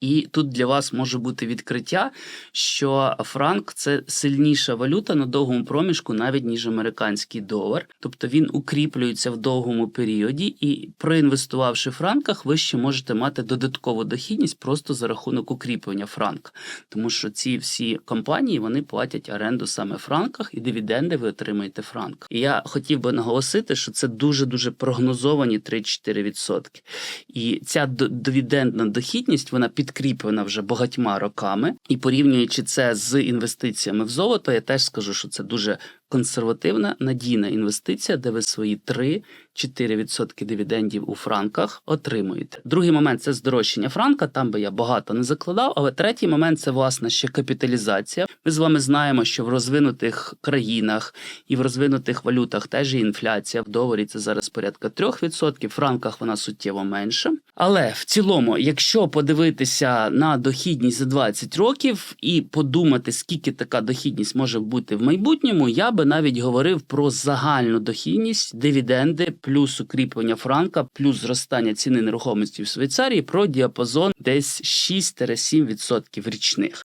І тут для вас може бути відкриття, що франк це сильніша валюта на довгому проміжку, навіть ніж американський долар. Тобто він укріплюється в довгому періоді, і проінвестувавши в франках, ви ще можете мати додаткову дохідність просто за рахунок укріплення франка. Тому що ці всі компанії вони платять оренду саме в франках, і дивіденди ви отримаєте франк. І я хотів би наголосити, що це дуже дуже прогнозовані 3-4%. І ця дивідендна дохідність вона підкріплена вже багатьма роками. І порівнюючи це з інвестиціями в золото, я теж скажу, що це дуже консервативна надійна інвестиція, де ви свої 3-4% дивідендів у франках отримуєте. Другий момент це здорожчання франка. Там би я багато не закладав. Але третій момент це власне ще капіталізація. Ми з вами знаємо, що в розвинутих країнах і в розвинутих валютах теж є інфляція. В доларі це зараз порядка 3%, в франках вона суттєво менша. Але в цілому, якщо подивитися на дохідність за 20 років і подумати, скільки така дохідність може бути в майбутньому, я би навіть говорив про загальну дохідність, дивіденди, плюс укріплення франка, плюс зростання ціни нерухомості в Швейцарії про діапазон десь 6-7% річних.